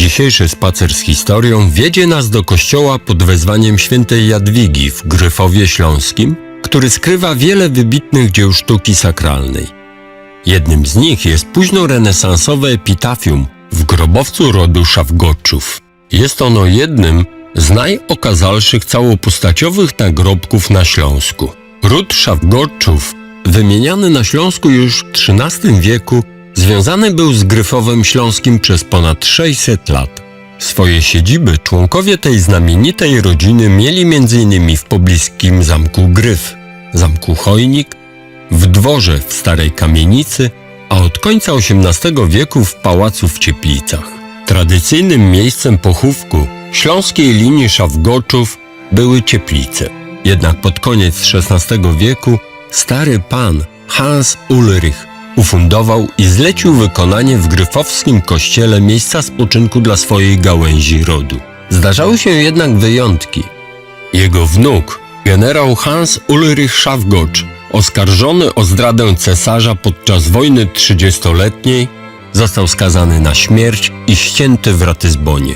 Dzisiejszy spacer z historią wiedzie nas do kościoła pod wezwaniem świętej Jadwigi w Gryfowie Śląskim, który skrywa wiele wybitnych dzieł sztuki sakralnej. Jednym z nich jest późnorenesansowe epitafium w grobowcu rodu Szawgoczów. Jest ono jednym z najokazalszych całopostaciowych nagrobków na Śląsku. Ród Szawgoczów, wymieniany na Śląsku już w XIII wieku, związany był z Gryfowem Śląskim przez ponad 600 lat. Swoje siedziby członkowie tej znamienitej rodziny mieli m.in. w pobliskim zamku Gryf, zamku Chojnik, w dworze w Starej Kamienicy, a od końca XVIII wieku w pałacu w Cieplicach. Tradycyjnym miejscem pochówku śląskiej linii Szawgoczów były Cieplice. Jednak pod koniec XVI wieku stary pan Hans Ulrich ufundował i zlecił wykonanie w gryfowskim kościele miejsca spoczynku dla swojej gałęzi rodu. Zdarzały się jednak wyjątki. Jego wnuk, generał Hans Ulrich Szawgocz, oskarżony o zdradę cesarza podczas wojny trzydziestoletniej, został skazany na śmierć i ścięty w Ratyzbonie.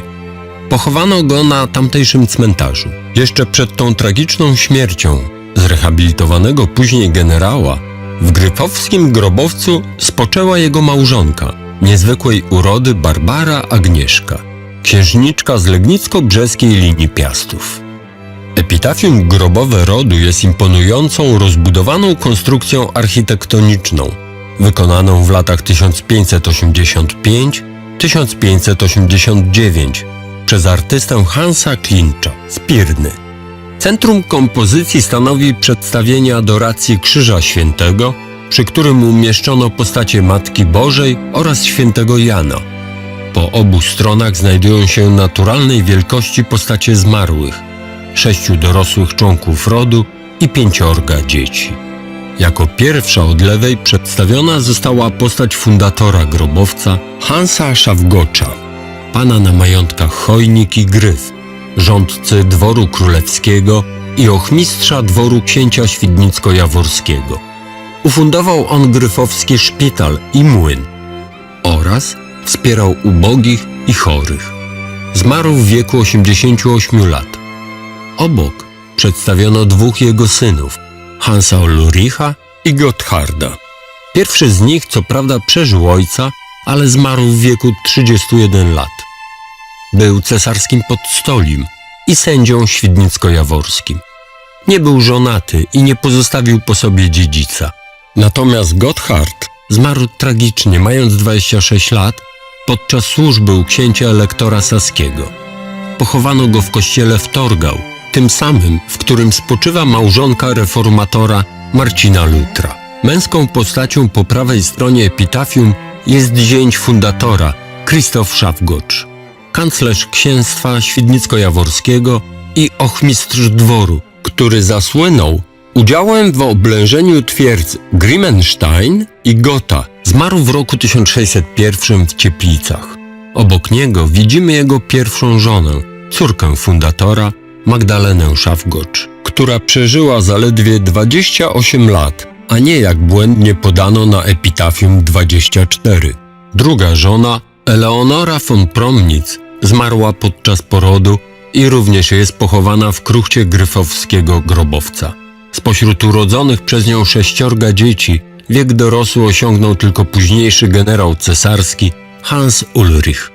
Pochowano go na tamtejszym cmentarzu. Jeszcze przed tą tragiczną śmiercią zrehabilitowanego później generała w gryfowskim grobowcu spoczęła jego małżonka, niezwykłej urody Barbara Agnieszka, księżniczka z legnicko-brzeskiej linii Piastów. Epitafium grobowe rodu jest imponującą, rozbudowaną konstrukcją architektoniczną, wykonaną w latach 1585-1589 przez artystę Hansa Klincha z Pirny. Centrum kompozycji stanowi przedstawienie adoracji Krzyża Świętego, przy którym umieszczono postacie Matki Bożej oraz świętego Jana. Po obu stronach znajdują się naturalnej wielkości postacie zmarłych, sześciu dorosłych członków rodu i pięciorga dzieci. Jako pierwsza od lewej przedstawiona została postać fundatora grobowca Hansa Szawgocza, pana na majątkach Chojnik i Gryf, rządcy dworu królewskiego i ochmistrza dworu księcia świdnicko-jaworskiego. Ufundował on gryfowski szpital i młyn oraz wspierał ubogich i chorych. Zmarł w wieku 88 lat. Obok przedstawiono dwóch jego synów, Hansa Ulricha i Gottharda. Pierwszy z nich co prawda przeżył ojca, ale zmarł w wieku 31 lat. Był cesarskim podstolim i sędzią świdnicko-jaworskim. Nie był żonaty i nie pozostawił po sobie dziedzica. Natomiast Gotthard zmarł tragicznie, mając 26 lat, podczas służby u księcia elektora saskiego. Pochowano go w kościele w Torgau, tym samym, w którym spoczywa małżonka reformatora Marcina Lutra. Męską postacią po prawej stronie epitafium jest zięć fundatora, Krzysztof Szafgocz, kanclerz księstwa świdnicko-jaworskiego i ochmistrz dworu, który zasłynął udziałem w oblężeniu twierdz Grimmenstein i Gotha. Zmarł w roku 1601 w Cieplicach. Obok niego widzimy jego pierwszą żonę, córkę fundatora, Magdalenę Szafgocz, która przeżyła zaledwie 28 lat, a nie jak błędnie podano na epitafium 24. Druga żona, Eleonora von Promnic, zmarła podczas porodu i również jest pochowana w kruchcie gryfowskiego grobowca. Spośród urodzonych przez nią sześciorga dzieci wiek dorosły osiągnął tylko późniejszy generał cesarski Hans Ulrich.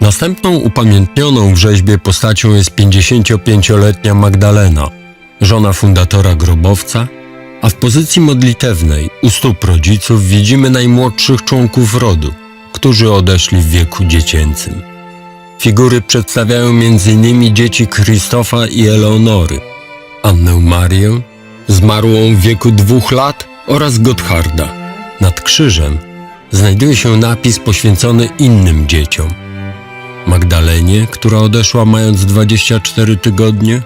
Następną upamiętnioną w rzeźbie postacią jest 55-letnia Magdalena, żona fundatora grobowca, a w pozycji modlitewnej u stóp rodziców widzimy najmłodszych członków rodu, którzy odeszli w wieku dziecięcym. Figury przedstawiają m.in. dzieci Krzysztofa i Eleonory, Annę Marię, zmarłą w wieku dwóch lat oraz Gottharda. Nad krzyżem znajduje się napis poświęcony innym dzieciom. Magdalenie, która odeszła mając 24 tygodnie,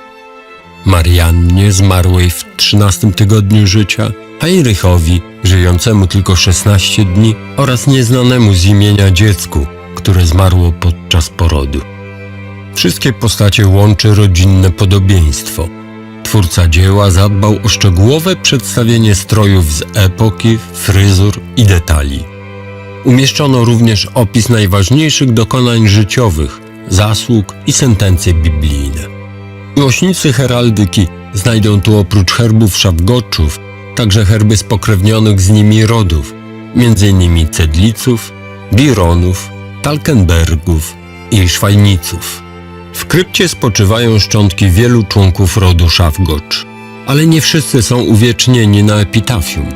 Mariannie, zmarłej w 13 tygodniu życia, Heinrichowi, żyjącemu tylko 16 dni oraz nieznanemu z imienia dziecku, które zmarło podczas porodu. Wszystkie postacie łączy rodzinne podobieństwo. Twórca dzieła zadbał o szczegółowe przedstawienie strojów z epoki, fryzur i detali. umieszczono również opis najważniejszych dokonań życiowych, zasług i sentencje biblijne. Miłośnicy heraldyki znajdą tu oprócz herbów szawgoczów także herby spokrewnionych z nimi rodów, m.in. Cedliców, Bironów, Talkenbergów i Szwajniców. W krypcie spoczywają szczątki wielu członków rodu Szawgocz, ale nie wszyscy są uwiecznieni na epitafium.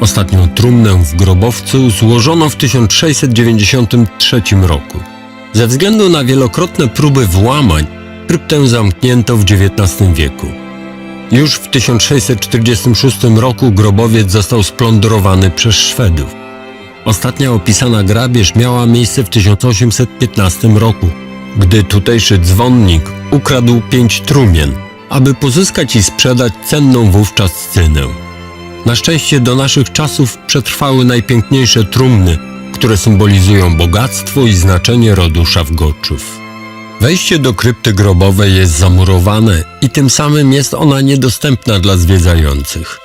Ostatnią trumnę w grobowcu złożono w 1693 roku. Ze względu na wielokrotne próby włamań, kryptę zamknięto w XIX wieku. Już w 1646 roku grobowiec został splądrowany przez Szwedów. Ostatnia opisana grabież miała miejsce w 1815 roku, gdy tutejszy dzwonnik ukradł pięć trumien, aby pozyskać i sprzedać cenną wówczas cynę. Na szczęście do naszych czasów przetrwały najpiękniejsze trumny, które symbolizują bogactwo i znaczenie rodu Szawgoczów. Wejście do krypty grobowej jest zamurowane i tym samym jest ona niedostępna dla zwiedzających.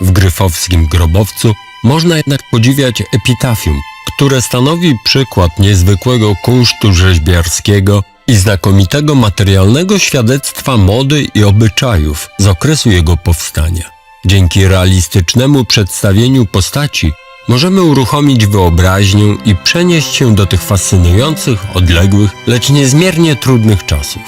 W gryfowskim grobowcu można jednak podziwiać epitafium, które stanowi przykład niezwykłego kunsztu rzeźbiarskiego i znakomitego materialnego świadectwa mody i obyczajów z okresu jego powstania. Dzięki realistycznemu przedstawieniu postaci możemy uruchomić wyobraźnię i przenieść się do tych fascynujących, odległych, lecz niezmiernie trudnych czasów.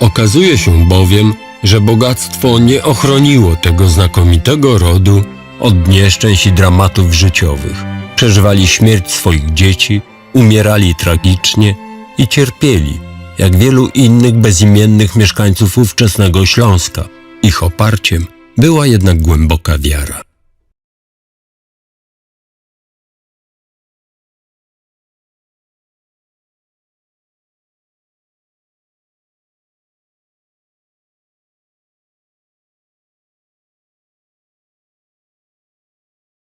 Okazuje się bowiem, że bogactwo nie ochroniło tego znakomitego rodu od nieszczęść i dramatów życiowych. Przeżywali śmierć swoich dzieci, umierali tragicznie i cierpieli, jak wielu innych bezimiennych mieszkańców ówczesnego Śląska. Ich oparciem była jednak głęboka wiara.